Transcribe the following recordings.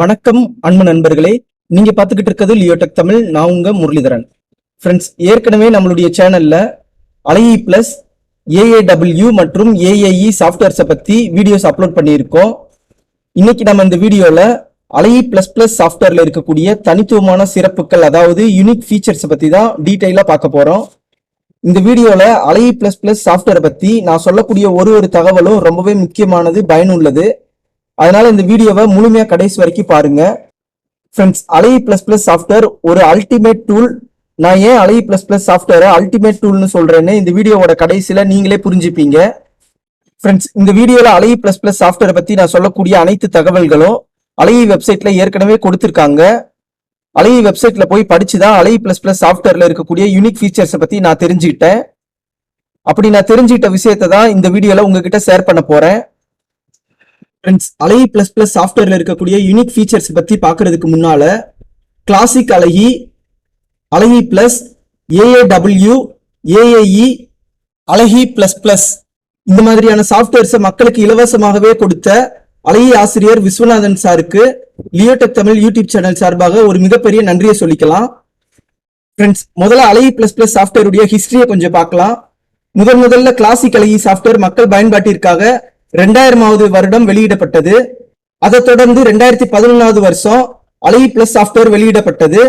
வணக்கம் அன்பு நண்பர்களே. நீங்க பார்த்துக்கிட்டு இருக்கிறது லியோடெக் தமிழ் நான் உங்க முரளிதரன். ஃப்ரெண்ட்ஸ் ஏற்கனவே நம்மளுடைய சேனல்ல அலைஇ பிளஸ் ஏஏடபிள்யூ மற்றும் ஏஏஇ சாஃப்ட்வேர்ஸை பத்தி வீடியோஸ் அப்லோட் பண்ணியிருக்கோம். இன்னைக்கு நம்ம இந்த வீடியோல அலைஇ பிளஸ் பிளஸ் சாஃப்ட்வேர்ல இருக்கக்கூடிய தனித்துவமான சிறப்புகள் அதாவது யூனிக் ஃபீச்சர்ஸை பத்தி தான் டீட்டெயிலா பார்க்க போறோம். இந்த வீடியோல அலைஇ பிளஸ் பிளஸ் சாஃப்ட்வேரை பத்தி நான் சொல்லக்கூடிய ஒரு ஒரு தகவலும் ரொம்பவே முக்கியமானது பயனுள்ளது. அதனால இந்த வீடியோவை முழுமையா கடைசி வரைக்கும் பாருங்க. Friends Azhagi plus plus software ஒரு அல்டிமேட் டூல் நான் ஏன் அலை பிளஸ் பிளஸ் சாஃப்ட்வேரை அல்டிமேட் டூல்னு சொல்றேன்னு இந்த வீடியோவோட கடைசியில நீங்களே புரிஞ்சுப்பீங்க. ஃப்ரெண்ட்ஸ் இந்த வீடியோல அலை பிளஸ் பிளஸ் சாஃப்ட்வேரை பத்தி நான் சொல்லக்கூடிய அனைத்து தகவல்களும் அலை வெப்சைட்ல ஏற்கனவே கொடுத்துருக்காங்க. அலை வெப்சைட்ல போய் படிச்சுதான் அலை பிளஸ் பிளஸ் சாஃப்ட்வேர்ல இருக்கக்கூடிய யூனிக் ஃபீச்சர்ஸை பத்தி நான் தெரிஞ்சுக்கிட்டேன். அப்படி நான் தெரிஞ்சுக்கிட்ட விஷயத்தை தான் இந்த வீடியோல உங்ககிட்ட ஷேர் பண்ண போறேன். ஃப்ரெண்ட்ஸ் அலை பிளஸ் பிளஸ் சாஃப்ட்வேர்ல இருக்கக்கூடிய யூனிக் ஃபீச்சர்ஸ் பத்தி பாக்குறதுக்கு முன்னால கிளாசிக் அழகி அழகி பிளஸ் ஏஏடபிள்யூ ஏஏஇ அழகி பிளஸ் பிளஸ் இந்த மாதிரியான சாஃப்ட்வேர்ஸை மக்களுக்கு இலவசமாகவே கொடுத்த அழகி ஆசிரியர் விஸ்வநாதன் சாருக்கு லியோடெக் தமிழ் யூடியூப் சேனல் சார்பாக ஒரு மிகப்பெரிய நன்றியை சொல்லிக்கலாம். ஃப்ரெண்ட்ஸ் முதல்ல அழகி பிளஸ் பிளஸ் சாஃப்ட்வேருடைய ஹிஸ்டரியை கொஞ்சம் பார்க்கலாம். முதன் முதல்ல கிளாசிக் அழகி சாஃப்ட்வேர் மக்கள் பயன்பாட்டிற்காக ரெண்டாயிரமாவது வருடம் வெளியிடப்பட்டது. அதைத் தொடர்ந்து ரெண்டாயிரத்தி பதினொன்னாவது வருஷம் அலை பிளஸ் சாஃப்ட்வேர் வெளியிடப்பட்டது.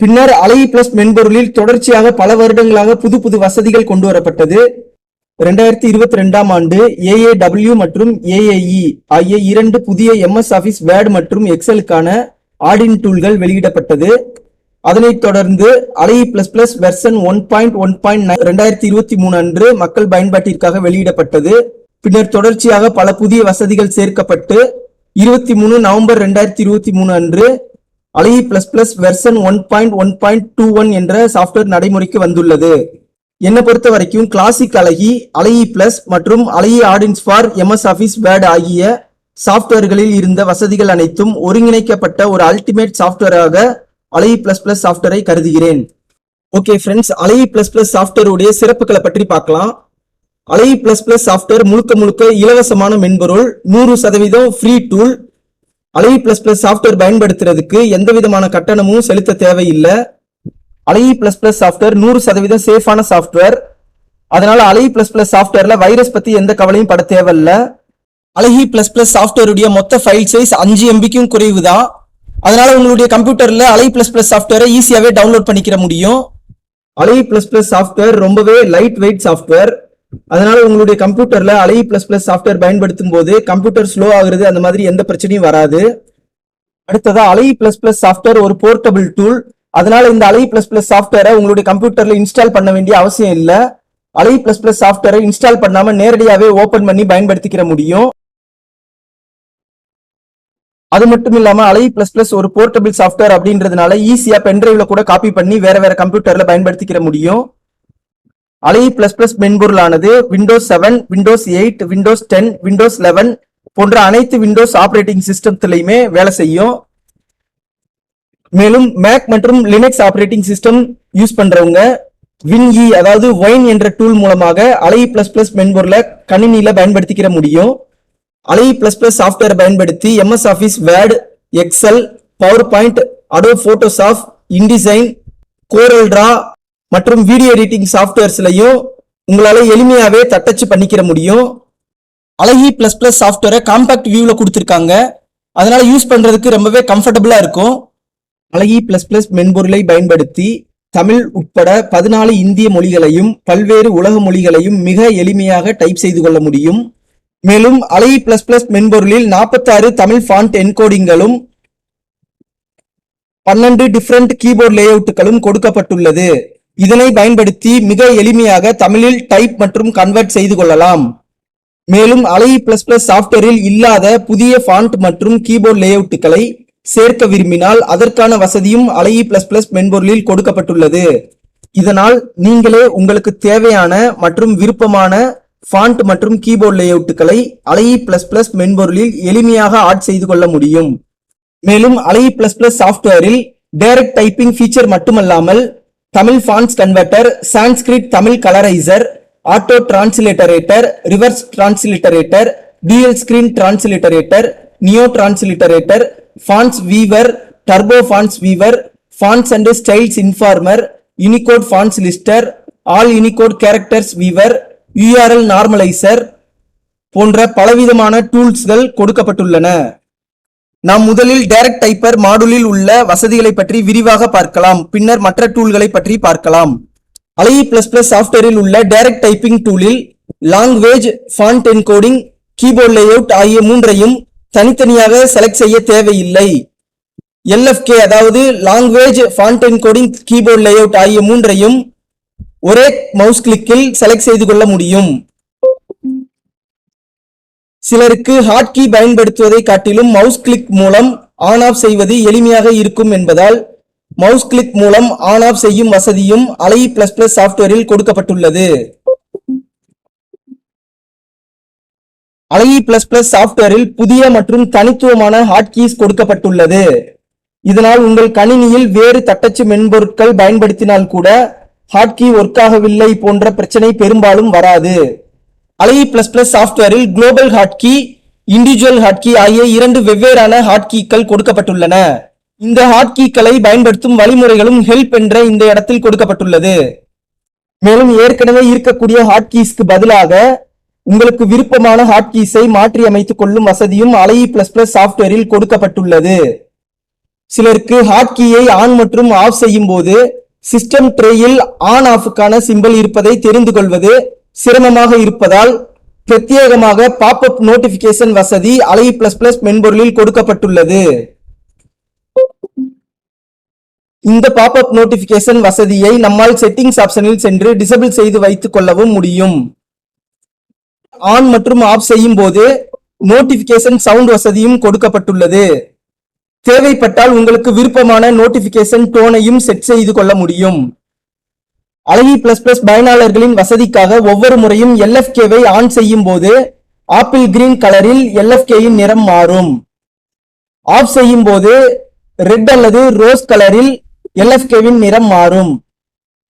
பின்னர் அலை பிளஸ் மென்பொருளில் தொடர்ச்சியாக பல வருடங்களாக புது புது வசதிகள் கொண்டு வரப்பட்டது. ரெண்டாயிரத்தி இருபத்தி ரெண்டாம் ஆண்டு ஏஏடபிள்யூ மற்றும் ஏஏஇ ஆகிய இரண்டு புதிய எம்எஸ் ஆஃபீஸ் வேர்ட் மற்றும் எக்ஸலுக்கான ஆடின் டூல்கள் வெளியிடப்பட்டது. அதனைத் தொடர்ந்து Azhagi plus plus version one point one point ரெண்டாயிரத்தி இருபத்தி மூணு அன்று மக்கள் பயன்பாட்டிற்காக வெளியிடப்பட்டது. பின்னர் தொடர்ச்சியாக பல புதிய வசதிகள் சேர்க்கப்பட்டு இருபத்தி மூணு நவம்பர் ரெண்டாயிரத்தி இருபத்தி மூணு அன்று Azhagi plus plus version one point one point two one என்ற சாஃப்ட்வேர் நடைமுறைக்கு வந்துள்ளது. என்னை பொறுத்த வரைக்கும் கிளாசிக் அழகி அலைஇ பிளஸ் மற்றும் Azhagi add ins for MS Office Word ஆகிய சாஃப்ட்வேர்களில் இருந்த வசதிகள் அனைத்தும் ஒருங்கிணைக்கப்பட்ட ஒரு அல்டிமேட் சாஃப்ட்வேராக அலைஇ பிளஸ் பிளஸ் சாஃப்ட்வேரை கருதுகிறேன். Okay friends Azhagi plus plus சாஃப்ட்வேருடைய சிறப்புகளை பற்றி பார்க்கலாம். அலை பிளஸ் பிளஸ் சாஃப்ட்வேர் முழுக்க முழுக்க இலவசமான மென்பொருள் நூறு சதவீதம் free tool Azhagi plus plus software பயன்படுத்துறதுக்கு எந்த விதமான கட்டணமும் செலுத்த தேவையில்லை. அலை பிளஸ் பிளஸ் சாஃப்ட்வேர் நூறு சதவீதம் சேஃபான சாஃப்ட்வேர் அதனால அலை பிளஸ் பிளஸ் சாஃப்ட்வேர்ல வைரஸ் பத்தி எந்த கவலையும் பட தேவையில்ல. அழகி பிளஸ் பிளஸ் சாஃப்ட்வேருடைய மொத்த ஃபைல் சைஸ் அஞ்சு எம்பிக்கும் குறைவு தான் அதனால உங்களுடைய கம்ப்யூட்டர்ல அலை பிளஸ் பிளஸ் சாஃப்ட்வேரை ஈஸியாவே டவுன்லோட் பண்ணிக்கிற முடியும். அலை பிளஸ் பிளஸ் சாஃப்ட்வேர் ரொம்பவே லைட் வெயிட் சாஃப்ட்வேர் அதனால உங்களுடைய கம்ப்யூட்டர்ல அலை பிளஸ் பிளஸ் சாஃப்ட்வேர் பயன்படுத்தும் போது கம்ப்யூட்டர் ஸ்லோ ஆகுறது அந்த மாதிரி எந்த பிரச்சனையும் வராது. அடுத்ததா அலை பிளஸ் பிளஸ் சாஃப்ட்வேர் ஒரு போர்ட்டபிள் டூல் அதனால இந்த அலை பிளஸ் பிளஸ் சாஃப்ட்வேரை உங்களுடைய கம்ப்யூட்டர்ல இன்ஸ்டால் பண்ண வேண்டிய அவசியம் இல்லை. அலை பிளஸ் பிளஸ் சாஃப்ட்வேரை இன்ஸ்டால் பண்ணாம நேரடியாகவே ஓபன் பண்ணி பயன்படுத்திக்கிற முடியும். அது மட்டும் இல்லாம அலை பிளஸ் பிளஸ் ஒரு போர்ட்டபிள் சாஃப்ட்வேர் அப்படின்றதுனால ஈஸியா பென்டிரைவ்ல கூட காப்பி பண்ணி வேற வேற கம்ப்யூட்டர்ல பயன்படுத்திக்கிற முடியும். அலை பிளஸ் பிளஸ் மென்பொருளானது Windows seven Windows eight Windows ten Windows eleven போன்ற அனைத்து விண்டோஸ் ஆப்ரேட்டிங் சிஸ்டத்திலையுமே வேலை செய்யும். மேலும் மேக் மற்றும் லினக்ஸ் ஆப்ரேட்டிங் சிஸ்டம் யூஸ் பண்றவங்க வின்இ அதாவது ஒயின் என்ற டூல் மூலமாக அலை பிளஸ் பிளஸ் மென்பொருளை கணினியில பயன்படுத்திக்கிற முடியும். அலை பிளஸ் பிளஸ் சாஃப்ட்வேர் பயன்படுத்தி MS Office Word Excel PowerPoint Adobe Photoshop InDesign Corel மற்றும் வீடியோ எடிட்டிங் சாஃப்ட்வேர்ஸ்லையும் உங்களால எளிமையாகவே தட்டச்சு பண்ணிக்கிற முடியும். அழகி பிளஸ் பிளஸ் சாஃப்ட்வேரை காம்பேக்ட் வியூவில் கொடுத்துருக்காங்க. அதனால் யூஸ் பண்ணுறதுக்கு ரொம்பவே கம்ஃபர்டபுளாக இருக்கும். அழகி பிளஸ் பிளஸ் மென்பொருளை பயன்படுத்தி தமிழ் உட்பட பதினாலு இந்திய மொழிகளையும் பல்வேறு உலக மொழிகளையும் மிக எளிமையாக டைப் செய்து கொள்ள முடியும். மேலும் அழகி பிளஸ் பிளஸ் மென்பொருளில் நாற்பத்தாறு தமிழ் ஃபாண்ட் என்கோடிங்களும் பன்னெண்டு டிஃப்ரெண்ட் கீபோர்ட் லேஅவுட்டுகளும் கொடுக்கப்பட்டுள்ளது. இதனை பயன்படுத்தி மிக எளிமையாக தமிழில் டைப் மற்றும் கன்வெர்ட் செய்து கொள்ளலாம். மேலும் அலை பிளஸ் பிளஸ் சாஃப்ட்வேரில் இல்லாத புதிய ஃபாண்ட் மற்றும் கீபோர்ட் லேஅவுட்டுகளை சேர்க்க விரும்பினால் அதற்கான வசதியும் அலை e பிளஸ் பிளஸ் மென்பொருளில் கொடுக்கப்பட்டுள்ளது. இதனால் நீங்களே உங்களுக்கு தேவையான மற்றும் விருப்பமான ஃபாண்ட் மற்றும் கீபோர்ட் லேஅவுட்டுகளை அலை e பிளஸ் பிளஸ் மென்பொருளில் எளிமையாக ஆட் செய்து கொள்ள முடியும். மேலும் அலை பிளஸ் பிளஸ் சாஃப்ட்வேரில் டைரக்ட் டைப்பிங் ஃபீச்சர் மட்டுமல்லாமல் Tamil fonts converter Sanskrit Tamil colorizer auto transliterator reverse transliterator dual screen transliterator neo transliterator fonts viewer turbo fonts viewer fonts and styles informer Unicode fonts lister all Unicode characters viewer URL normalizer போன்ற பலவிதமான டூல்ஸ்கள் கொடுக்கப்பட்டுள்ளன. நாம் முதலில் direct typer மாடுலில் உள்ள வசதிகளை பற்றி விரிவாக பார்க்கலாம். பின்னர் மற்ற டூல்களை பற்றி பார்க்கலாம். அலை பிளஸ் பிளஸ் சாஃப்ட்வேரில் உள்ள direct typing டூலில் language font encoding keyboard layout ஆகிய மூன்றையும் தனித்தனியாக செலக்ட் செய்ய தேவையில்லை. எல்எஃப்கே அதாவது language font encoding keyboard layout ஆகிய மூன்றையும் ஒரே மவுஸ் கிளிக்கில் செலக்ட் செய்து கொள்ள முடியும். சிலருக்கு ஹாட்கி பயன்படுத்துவதை காட்டிலும் மவுஸ் கிளிக் மூலம் ஆன் ஆஃப் செய்வது எளிமையாக இருக்கும் என்பதால் மவுஸ் கிளிக் மூலம் ஆன் ஆஃப் செய்யும் வசதியும் அலை பிளஸ் பிளஸ் சாஃப்ட்வேரில் கொடுக்கப்பட்டுள்ளது. அலை பிளஸ் பிளஸ் சாஃப்ட்வேரில் புதிய மற்றும் தனித்துவமான ஹாட்கீஸ் கொடுக்கப்பட்டுள்ளது. இதனால் உங்கள் கணினியில் வேறு தட்டச்சு மென்பொருட்கள் பயன்படுத்தினால் கூட ஹாட்கி ஒர்க் ஆகவில்லை போன்ற பிரச்சனை பெரும்பாலும் வராது. அலை பிளஸ் பிளஸ் சாஃப்ட்வேரில் குளோபல் ஹாட்கி இண்டிவிஜுவல் ஹாட்கி ஆகிய இரண்டு வெவ்வேறான ஹாட்கீக்கள் கொடுக்கப்பட்டுள்ளன. இந்த ஹாட்கீக்களை பயன்படுத்தும் வழிமுறைகளும் ஹெல்ப் என்ற இந்த இடத்தில் கொடுக்கப்பட்டுள்ளது. மேலும் ஏற்கனவே இருக்கக்கூடிய ஹாட்கீஸ்க்கு பதிலாக உங்களுக்கு விருப்பமான ஹாட்கீஸை மாற்றி அமைத்துக் கொள்ளும் வசதியும் அலை பிளஸ் பிளஸ் சாஃப்ட்வேரில் கொடுக்கப்பட்டுள்ளது. சிலருக்கு ஹாட்கீயை ஆன் மற்றும் ஆஃப் செய்யும் போது சிஸ்டம் ட்ரேயில் ஆன் ஆஃபுக்கான சிம்பல் இருப்பதை தெரிந்து கொள்வது சிரமமாக இருப்பதால் பிரத்யேகமாக பாப்அப் நோட்டிபிகேஷன் வசதி அலை பிளஸ் பிளஸ் மென்பொருளில் கொடுக்கப்பட்டுள்ளது. இந்த பாப்அப் நோட்டிபிகேஷன் வசதியை நம்மால் செட்டிங்ஸ் ஆப்ஷனில் சென்று டிசபிள் செய்து வைத்துக் கொள்ளவும் முடியும். ஆன் மற்றும் ஆஃப் செய்யும் போது நோட்டிபிகேஷன் சவுண்ட் வசதியும் கொடுக்கப்பட்டுள்ளது. தேவைப்பட்டால் உங்களுக்கு விருப்பமான நோட்டிபிகேஷன் டோனையும் செட் செய்து கொள்ள முடியும். அழகி பிளஸ் பிளஸ் பயனாளர்களின் வசதிக்காக ஒவ்வொரு முறையும் எல்எஃப்கேவை ஆன் செய்யும் போது ஆப்பிள் கிரீன் கலரில் எல்எஃப்கேயின் நிறம் மாறும். ஆஃப் செய்யும் போது ரெட் அல்லது ரோஸ் கலரில் எல்எஃப்கேவின் நிறம் மாறும்.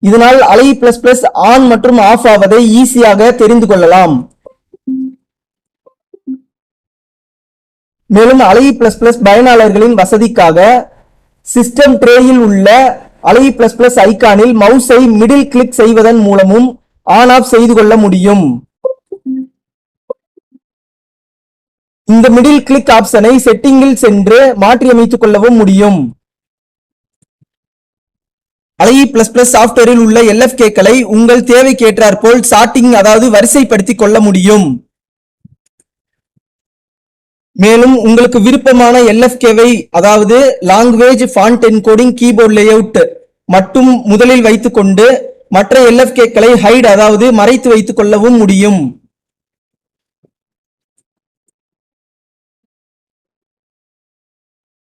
இதனால் அலை பிளஸ் பிளஸ் ஆன் மற்றும் ஆஃப் ஆவதை ஈஸியாக தெரிந்து கொள்ளலாம். மேலும் அலை பிளஸ் பிளஸ் பயனாளர்களின் வசதிக்காக சிஸ்டம் ட்ரேயில் உள்ள அலை பிளஸ் பிளஸ் ஐகானில் மவுஸை மிடில் கிளிக் செய்வதன் மூலமும் ஆன் ஆஃப் செய்து கொள்ள முடியும். இந்த மிடில் கிளிக் ஆப்ஷனை செட்டிங்கில் சென்று மாற்றியமைத்துக் கொள்ளவும் முடியும். அலை பிளஸ் பிளஸ் சாஃப்ட்வேரில் உள்ள எல்எஃப்கேக்களை உங்கள் தேவைக்கேற்றாற்போல் சார்ட்டிங் அதாவது வரிசைப்படுத்திக் கொள்ள முடியும். மேலும் உங்களுக்கு விருப்பமான எல்எஃப்கேவை அதாவது language font encoding keyboard layout மட்டும் முதலில் வைத்துக்கொண்டு மற்ற எல்எஃப்கேக்களை ஹைட் அதாவது மறைத்து வைத்துக் கொள்ளவும் முடியும்.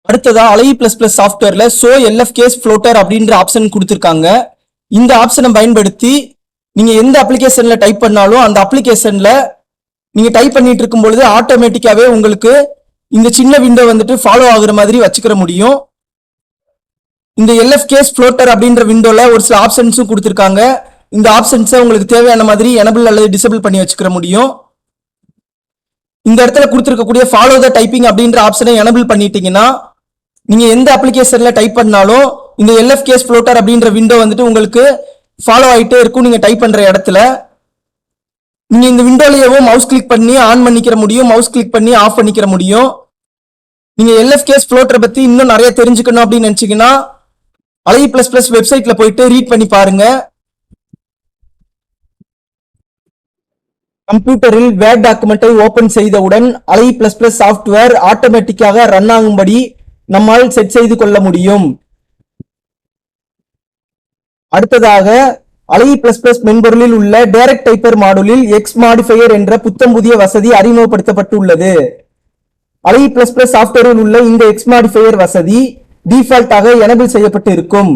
அடுத்ததா அலை பிளஸ் பிளஸ் சாஃப்ட்வேர்ல சோ எல்எஃப்கேஸ் ஃப்ளோட்டர் அப்படின்ற ஆப்ஷன் கொடுத்துருக்காங்க. இந்த ஆப்ஷனை பயன்படுத்தி நீங்க எந்த அப்ளிகேஷன்ல டைப் பண்ணாலும் அந்த அப்ளிகேஷன்ல நீங்க டைப் பண்ணிட்டு இருக்கும் பொழுது ஆட்டோமேட்டிக்காவே உங்களுக்கு இந்த சின்ன விண்டோ வந்துட்டு ஃபாலோ ஆகுற மாதிரி வச்சுக்கிற முடியும். இந்த எல்எஃப் கேஸ் ஃப்ளோட்டர் அப்படின்ற விண்டோல ஒரு சில ஆப்ஷன்ஸும் கொடுத்துருக்காங்க. இந்த ஆப்ஷன்ஸை உங்களுக்கு தேவையான மாதிரி எனபிள் அல்லது டிசபிள் பண்ணி வச்சுக்கிற முடியும். இந்த இடத்துல கொடுத்துருக்கக்கூடிய ஃபாலோ த டைப்பிங் அப்படின்ற ஆப்ஷனை எனபிள் பண்ணிட்டீங்கன்னா நீங்க எந்த அப்ளிகேஷன்ல டைப் பண்ணாலும் இந்த எல்எஃப் கேஸ் ஃப்ளோட்டர் அப்படின்ற விண்டோ வந்துட்டு உங்களுக்கு ஃபாலோ ஆகிட்டே இருக்கும். நீங்க டைப் பண்ற இடத்துல. நீங்க இந்த விண்டோலயேவோ மவுஸ் கிளிக் பண்ணி ஆன் பண்ணிக்கிற முடியும் மவுஸ் கிளிக் பண்ணி ஆஃப் பண்ணிக்கிற முடியும். நீங்க எல்எஃப்கேஸ் ஃப்ளோட்டரை பத்தி இன்னும் நிறைய தெரிஞ்சுக்கணும் அப்படின்னு நினைச்சீங்கன்னா அலை பிளஸ் பிளஸ் வெப்சைட்ல போயிட்டு ரீட் பண்ணி பாருங்க. கம்ப்யூட்டரில் வேர்ட் டாக்குமெண்ட்டை ஓபன் செய்தவுடன் அலை பிளஸ் பிளஸ் சாஃப்ட்வேர் ஆட்டோமேட்டிக்காக ரன் ஆகும்படி நம்மால் செட் செய்து கொள்ள முடியும். அடுத்ததாக அலை பிளஸ் பிளஸ் மென்பொருளில் உள்ள டைரக்ட் டைப்பர் மாடுலில் எக்ஸ் மாடிஃபையர் என்ற புத்தம் புதிய வசதி அறிமுகப்படுத்தப்பட்டுள்ளது. அலை பிளஸ் பிளஸ் சாஃப்ட்வேரில் உள்ள இந்த எக்ஸ் மாடிஃபையர் வசதி டிஃபால்ட்டாக எனபிள் செய்யப்பட்டு இருக்கும்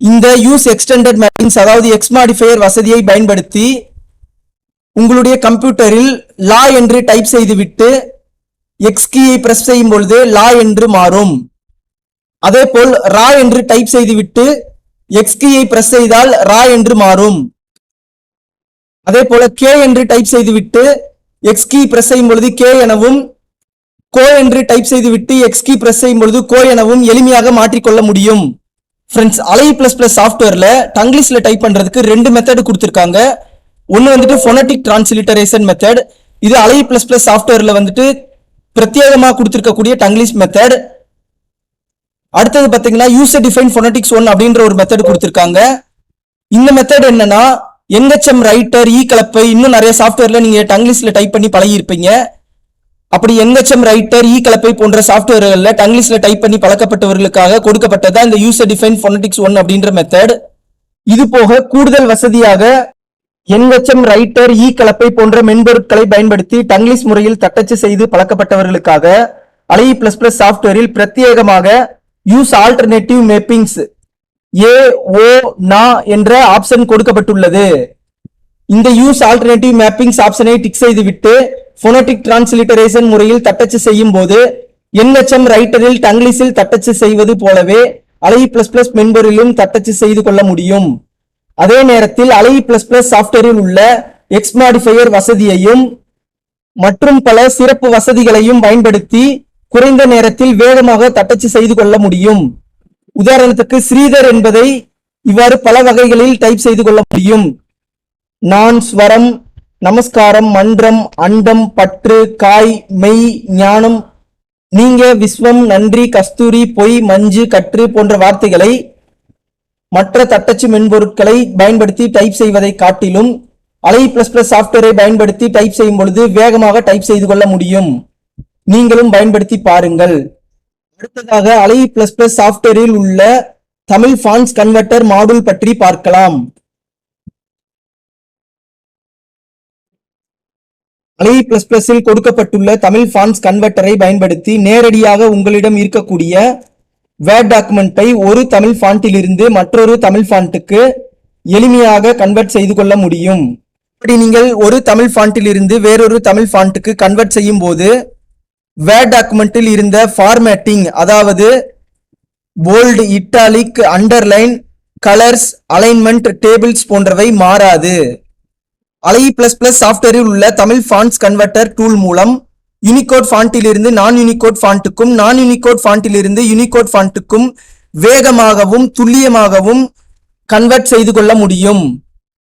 இந்த யூஸ் எக்ஸ்டெண்டட் மேப்பிங்ஸ் அதாவது எக்ஸ் மாடிஃபையர் வசதியை பயன்படுத்தி உங்களுடைய கம்ப்யூட்டரில் லா என்று டைப் செய்துவிட்டு எக்ஸ் கீயை பிரஸ் செய்யும் பொழுது லா என்று மாறும். அதேபோல் ரா என்று டைப் செய்துவிட்டு எக்ஸ் கீயை பிரஸ் செய்தால் ரா என்று மாறும். அதே போல கே என்று டைப் செய்துவிட்டு எக்ஸ் கீ பிரஸ் செய்யும் பொழுது கே எனவும் கோ என்று டைப் செய்துவிட்டு எக்ஸ் கீ பிரஸ் செய்யும் பொழுது கோ எனவும் எளிமையாக மாற்றிக்கொள்ள முடியும். ஃப்ரெண்ட்ஸ் அலை பிளஸ் பிளஸ் சாஃப்ட்வேர்ல டங்கிலீஷ்ல டைப் பண்றதுக்கு ரெண்டு மெத்தட் கொடுத்துருக்காங்க. ஒன்னு வந்துட்டு ஃபோனட்டிக் டிரான்ஸ்லிட்டரேஷன் மெத்தட் இது அலை பிளஸ் பிளஸ் சாஃப்ட்வேர்ல வந்துட்டு பிரத்யேகமாக கொடுத்துருக்கக்கூடிய டங்கிலீஷ் மெத்தட் அடுத்தது பார்த்தீங்கன்னா யூசர் டிஃபைன் ஃபோனட்டிக்ஸ் ஒன் அப்படின்ற ஒரு மெத்தட் கொடுத்துருக்காங்க. இந்த மெத்தட் என்னன்னா என்ஹெச்எம் ரைட்டர் இ கலப்பை இன்னும் நிறைய சாஃப்ட்வேர்ல நீங்க டங்கிலீஷ்ல டைப் பண்ணி பழகியிருப்பீங்க. அப்படி என்ஹெச்எம் ரைட்டர் இ கலப்பை போன்ற சாஃப்ட்வேர்கள்ல டங்கிலீஷ்ல டைப் பண்ணி பழக்கப்பட்டவர்களுக்காக கொடுக்கப்பட்டதா இந்த யூசர் டிஃபைன் ஃபோனட்டிக்ஸ் ஒன் அப்படின்ற மெத்தட் இது போக கூடுதல் வசதியாக என்ஹெச்எம் ரைட்டர் இ கலப்பை போன்ற மென்பொருட்களை பயன்படுத்தி டங்கிலீஷ் முறையில் தட்டச்சு செய்து பழக்கப்பட்டவர்களுக்காக அலை பிளஸ் பிளஸ் சாஃப்ட்வேரில் பிரத்யேகமாக யூஸ் ஆல்டர்னேட்டிவ் மேப்பிங்ஸ் ஏ ஓ நா என்ற ஆப்ஷன் கொடுக்கப்பட்டுள்ளது. இந்த யூஸ் ஆல்டர்னேட்டிவ் மேப்பிங்ஸ் ஆப்ஷனை டிக் செய்துவிட்டு ஃபோனட்டிக் டிரான்ஸ்லிட்டரேஷன் முறையில் தட்டச்சு செய்யும் போது என்ஹெச்எம் ரைட்டரில் டங்கிலீஷில் தட்டச்சு செய்வது போலவே அலை e பிளஸ் பிளஸ் மென்பொருளிலும் தட்டச்சு செய்து கொள்ள முடியும். அதே நேரத்தில் அலை பிளஸ் பிளஸ் சாஃப்ட்வேரில் உள்ள எக்ஸ் மாடிஃபையர் வசதியையும் மற்றும் பல சிறப்பு வசதிகளையும் பயன்படுத்தி குறைந்த நேரத்தில் வேகமாக தட்டச்சு செய்து கொள்ள முடியும். உதாரணத்துக்கு ஸ்ரீதர் என்பதை இவ்வாறு பல வகைகளில் டைப் செய்து கொள்ள முடியும். நான் ஸ்வரம் நமஸ்காரம் மன்றம் அண்டம் பற்று காய் மெய் ஞானம் நீங்க விஸ்வம் நன்றி கஸ்தூரி பொய் மஞ்சு கற்று போன்ற வார்த்தைகளை மற்ற தட்டச்சு மென்பொருட்களை பயன்படுத்தி டைப் செய்வதை காட்டிலும் அலை பிளஸ் பிளஸ் சாஃப்ட்வேரை பயன்படுத்தி டைப் செய்யும் பொழுது வேகமாக டைப் செய்து கொள்ள முடியும். நீங்களும் பயன்படுத்தி பாருங்கள். அடுத்ததாக அலை பிளஸ் பிளஸ் சாஃப்ட்வேரில் உள்ள தமிழ் ஃபான்ஸ் கன்வெர்ட்டர் மாடுல் பற்றி பார்க்கலாம். அலை e பிளஸ் பிளஸில் கொடுக்கப்பட்டுள்ள தமிழ் ஃபான்ஸ் கன்வெர்ட்டரை பயன்படுத்தி நேரடியாக உங்களிடம் இருக்கக்கூடிய வேர்ட் டாக்குமெண்ட்டை ஒரு தமிழ் ஃபாண்டிலிருந்து மற்றொரு தமிழ் ஃபாண்ட்டுக்கு எளிமையாக கன்வெர்ட் செய்து கொள்ள முடியும். இப்படி நீங்கள் ஒரு தமிழ் ஃபாண்டிலிருந்து வேறொரு தமிழ் ஃபாண்ட்டுக்கு கன்வெர்ட் செய்யும் போது வேர்ட் டாக்குமெண்ட்டில் இருந்த ஃபார்மேட்டிங் அதாவது bold italic underline colours alignment tables போன்றவை மாறாது. அலை பிளஸ் பிளஸ் சாஃப்ட்வேரில் உள்ள தமிழ் ஃபாண்ட்ஸ் கன்வெர்ட்டர் டூல் மூலம் யூனிகோட் ஃபாண்ட்டிலிருந்து நான் யூனிகோட் ஃபாண்ட்டுக்கும் நான் யூனிகோட் ஃபாண்ட்டிலிருந்து யூனிகோட் ஃபாண்ட்டுக்கும் வேகமாகவும் துல்லியமாகவும் கன்வெர்ட் செய்து கொள்ள முடியும்.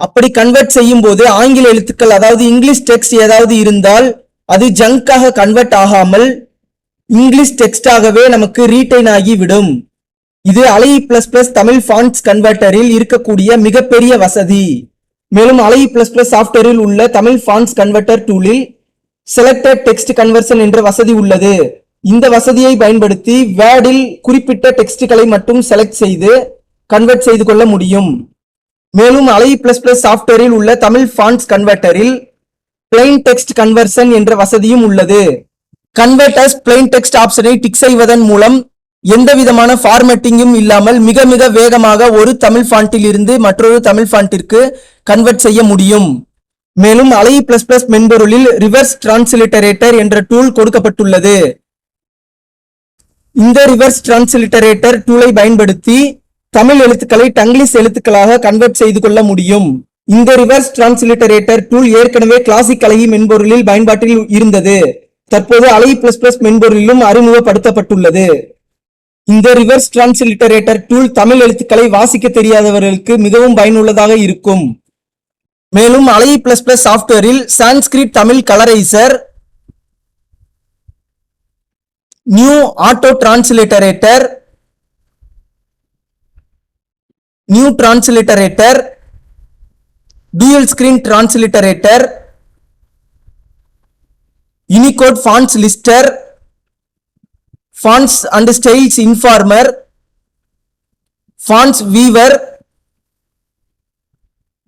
அப்படி கன்வெர்ட் செய்யும் போது ஆங்கில எழுத்துக்கள் அதாவது இங்கிலீஷ் டெக்ஸ்ட் ஏதாவது இருந்தால் அது ஜங்காக கன்வெர்ட் ஆகாமல் இங்கிலீஷ் டெக்ஸ்டாகவே நமக்கு ரீட்டைன் ஆகி விடும். இது Azhagi e plus plus Tamil fonts கன்வெர்ட்டரில் இருக்கக்கூடிய மிகப்பெரிய வசதி. மேலும் அலை பிளஸ் பிளஸ் சாஃப்ட்வேரில் உள்ள தமிழ் ஃபாண்ட்ஸ் கன்வெர்ட்டர் டூலில் செலக்டட் டெக்ஸ்ட் கன்வர்ஷன் என்ற வசதி உள்ளது. இந்த வசதியை பயன்படுத்தி வேர்டில் குறிப்பிட்ட டெக்ஸ்ட்களை மட்டும் செலக்ட் செய்து கன்வெர்ட் செய்து கொள்ள முடியும். மேலும் அலை பிளஸ் பிளஸ் சாஃப்ட்வேரில் உள்ள தமிழ் ஃபாண்ட்ஸ் கன்வெர்ட்டரில் பிளைன் டெக்ஸ்ட் கன்வர்ஷன் என்ற வசதியும் உள்ளது. கன்வெர்டர்ஸ் பிளைன் டெக்ஸ்ட் ஆப்ஷனை டிக் செய்வதன் மூலம் எந்த விதமான ஃபார்மேட்டிங்கும் இல்லாமல் மிக மிக வேகமாக ஒரு தமிழ் ஃபாண்டில் இருந்து மற்றொரு தமிழ் ஃபாண்டிற்கு கன்வெர்ட் செய்ய முடியும். மேலும் அலை e பிளஸ் பிளஸ் மென்பொருளில் ரிவர்ஸ் டிரான்ஸ்லிட்டரேட்டர் என்ற டூல் கொடுக்கப்பட்டுள்ளது. இந்த ரிவர்ஸ் டிரான்ஸ்லிட்டரேட்டர் டூலை பயன்படுத்தி தமிழ் எழுத்துக்களை டங்கிலீஷ் எழுத்துக்களாக கன்வெர்ட் செய்து கொள்ள முடியும். இந்த ரிவர்ஸ் டிரான்ஸ்லிட்டரேட்டர் டூல் ஏற்கனவே கிளாசிக் அழகி மென்பொருளில் பயன்பாட்டில் இருந்தது. தற்போது அலை பிளஸ் பிளஸ் மென்பொருளிலும் அறிமுகப்படுத்தப்பட்டுள்ளது. இந்த ரிவர்ஸ் டிரான்ஸ்லிட்டரேட்டர் டூல் தமிழ் எழுத்துக்களை வாசிக்க தெரியாதவர்களுக்கு மிகவும் பயனுள்ளதாக இருக்கும். மேலும் அலை பிளஸ் பிளஸ் சாஃப்ட்வேரில் Sanskrit Tamil colorizer new auto transliterator new transliterator dual screen transliterator, Unicode fonts lister fonts and styles informer fonts viewer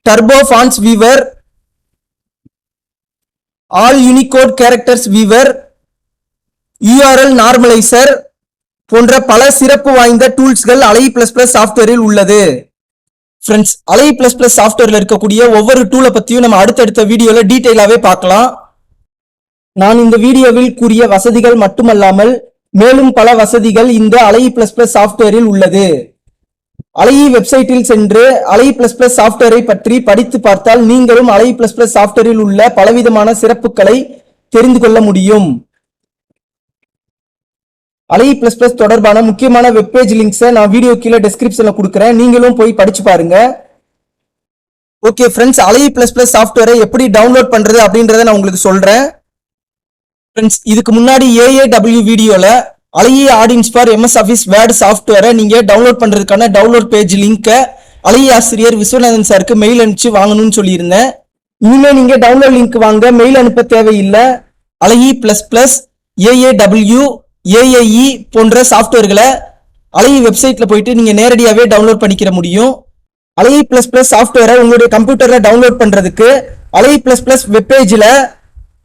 turbo fonts viewer all Unicode characters viewer URL normalizer போன்ற பல சிறப்பு வாய்ந்த டூல்ஸ்கள் அலை plus plus சாஃப்ட்வேரில் உள்ளது. Friends அலை plus plus சாஃப்ட்வேர்ல இருக்கக்கூடிய ஒவ்வொரு டூலை பத்தியும் நம்ம அடுத்தடுத்த வீடியோல டீட்டெயிலாவே பார்க்கலாம். நான் இந்த வீடியோவில் கூறிய வசதிகள் மட்டுமல்லாமல் மேலும் பல வசதிகள் இந்த அலை பிளஸ் பிளஸ் சாஃப்ட்வேரில் உள்ளது. அலை வெப்சைட்டில் சென்று அலை பிளஸ் பிளஸ் சாஃப்ட்வேரை பற்றி படித்து பார்த்தால் நீங்களும் அலை பிளஸ் பிளஸ் சாஃப்ட்வேரில் உள்ள பலவிதமான சிறப்புகளை தெரிந்து கொள்ள முடியும். அலை பிளஸ் பிளஸ் தொடர்பான முக்கியமான வெப்பேஜ் லிங்க்ஸை நான் வீடியோ கீழே டிஸ்கிரிப்ஷனில் கொடுக்குறேன். நீங்களும் போய் படிச்சு பாருங்க. Okay friends Azhagi plus plus சாஃப்ட்வேரை எப்படி டவுன்லோட் பண்ணுறது அப்படின்றத நான் உங்களுக்கு சொல்கிறேன் ஃப்ரெண்ட்ஸ் இதுக்கு முன்னாடி ஏஏடபிள்யூ வீடியோவில் அலையே add ins for MS Office Word சாஃப்ட்வேரை நீங்கள் டவுன்லோட் பண்ணுறதுக்கான டவுன்லோட் பேஜ் லிங்கை அலைய ஆசிரியர் விஸ்வநாதன் சாருக்கு மெயில் அனுப்பிச்சு வாங்கணும்னு சொல்லியிருந்தேன். இனிமேல் நீங்கள் டவுன்லோட் லிங்க் வாங்க. மெயில் அனுப்ப தேவையில்லை. அலைஇ plus e++ plus AAW AIE போன்ற சாஃப்ட்வேர்களை அலை வெப்சைட்ல போயிட்டு நீங்க நேரடியாகவே டவுன்லோட் பண்ணிக்கிற முடியும். அலை பிளஸ் பிளஸ் சாஃப்ட்வேரை உங்களுடைய கம்ப்யூட்டர்ல டவுன்லோட் பண்றதுக்கு அலை பிளஸ் பிளஸ் வெப்பேஜில்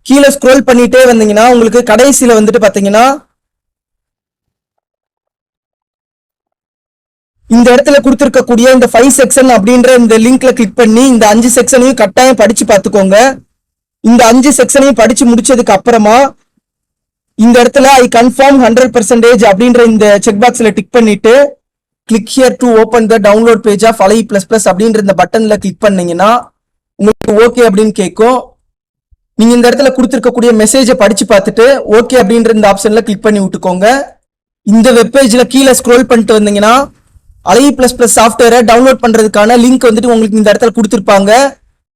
கீழே ஸ்க்ரோல் பண்ணிட்டே வந்தீங்கன்னா உங்களுக்கு கடைசியில் வந்துட்டு பார்த்தீங்கன்னா இந்த இடத்துல கொடுத்துருக்கக்கூடிய இந்த ஃபைவ் செக்ஷன் அப்படின்ற இந்த லிங்க்ல கிளிக் பண்ணி இந்த அஞ்சு செக்ஷனையும் கட்டாயம் படிச்சு பார்த்துக்கோங்க. இந்த அஞ்சு செக்ஷனையும் படிச்சு முடிச்சதுக்கு அப்புறமா இந்த இடத்துல ஐ கன்ஃபார்ம் ஹண்ட்ரட் பெர்சன்டேஜ் அப்படின்ற இந்த செக் பாக்ஸ்ல டிக் பண்ணிட்டு click here to open the download page of அலை பிளஸ் பிளஸ் அப்படின்ற இந்த பட்டன்ல கிளிக் பண்ணீங்கன்னா உங்களுக்கு ஓகே அப்படின்னு கேட்கும் நீங்க இந்த இடத்துல கொடுத்துருக்கக்கூடிய மெசேஜை படிச்சு பார்த்துட்டு ஓகே அப்படின்ற இந்த ஆப்ஷன்ல கிளிக் பண்ணி விட்டுக்கோங்க. இந்த வெப்பேஜ்ல கீழே ஸ்க்ரோல் பண்ணிட்டு வந்தீங்கன்னா அலை பிளஸ் பிளஸ் சாஃப்ட்வேரை டவுன்லோட் பண்றதுக்கான லிங்க் வந்துட்டு உங்களுக்கு இந்த இடத்துல கொடுத்துருப்பாங்க.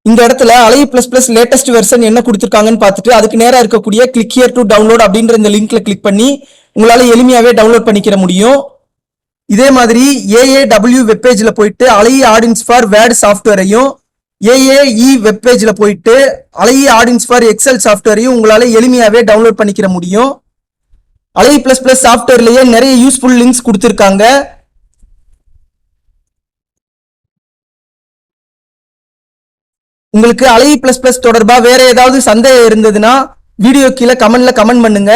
இந்த இடத்துல அலை பிளஸ் பிளஸ் லேட்டஸ்ட் வெர்ஷன் என்ன கொடுத்துருக்காங்கன்னு பார்த்துட்டு அதுக்கு நேராக இருக்கக்கூடிய கிளிக் ஹியர் டு டவுன்லோட் அப்படின்ற இந்த லிங்க்ல கிளிக் பண்ணி உங்களால எளிமையாவே டவுன்லோட் பண்ணிக்கிற முடியும். இதே மாதிரி ஏஏடபிள்யூ வெப்பேஜ்ல போயிட்டு அலை ஆடியன்ஸ் ஃபார் வேர்டு சாஃப்ட்வேரையும் ஏஏஇ வெப்பேஜ்ல போயிட்டு அலை ஆடியன்ஸ் ஃபார் எக்ஸல் சாஃப்ட்வேரையும் உங்களால எளிமையாவே டவுன்லோட் பண்ணிக்கிற முடியும். அலை பிளஸ் பிளஸ் சாஃப்ட்வேர்லயே நிறைய யூஸ்ஃபுல் லிங்க்ஸ் கொடுத்துருக்காங்க. உங்களுக்கு அலை e பிளஸ் பிளஸ் தொடர்பா வேற ஏதாவது சந்தேகம் இருந்ததுன்னா வீடியோ கீழே கமெண்ட்ல கமெண்ட் பண்ணுங்க.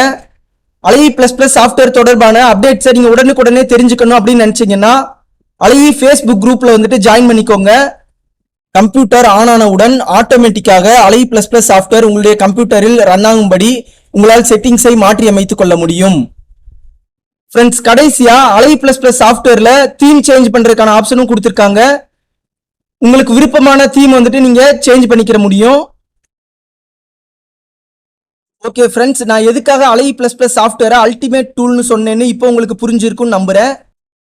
அலை பிளஸ் பிளஸ் சாஃப்ட்வேர் தொடர்பான அப்டேட்ஸை நீங்க உடனுக்குடனே தெரிஞ்சுக்கணும் அப்படின்னு நினைச்சீங்கன்னா அழகி ஃபேஸ்புக் குரூப்ல வந்துட்டு ஜாயின் பண்ணிக்கோங்க. கம்ப்யூட்டர் ஆன் ஆனவுடன் ஆட்டோமேட்டிக்காக அலை பிளஸ் பிளஸ் சாஃப்ட்வேர் உங்களுடைய கம்ப்யூட்டரில் ரன் ஆகும்படி உங்களால் செட்டிங்ஸை மாற்றி அமைத்துக் கொள்ள முடியும். ஃப்ரெண்ட்ஸ் கடைசியா அலை பிளஸ் பிளஸ் சாஃப்ட்வேர்ல தீம் சேஞ்ச் பண்றதுக்கான ஆப்ஷனும் கொடுத்துருக்காங்க. உங்களுக்கு விருப்பமான தீம் வந்துட்டு நீங்க சேஞ்ச் பண்ணிக்கிற முடியும். ஓகே ஃப்ரெண்ட்ஸ் நான் எதுக்காக அலை பிளஸ் பிளஸ் சாஃப்ட்வேரை அல்டிமேட் டூல்னு சொன்னேன்னு இப்போ உங்களுக்கு புரிஞ்சிருக்கும்னு நம்புறேன்.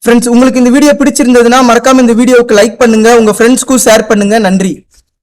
ஃப்ரெண்ட்ஸ் உங்களுக்கு இந்த வீடியோ பிடிச்சிருந்ததுன்னா மறக்காம இந்த வீடியோவுக்கு லைக் பண்ணுங்க. உங்க ஃப்ரெண்ட்ஸ்க்கும் ஷேர் பண்ணுங்க. நன்றி.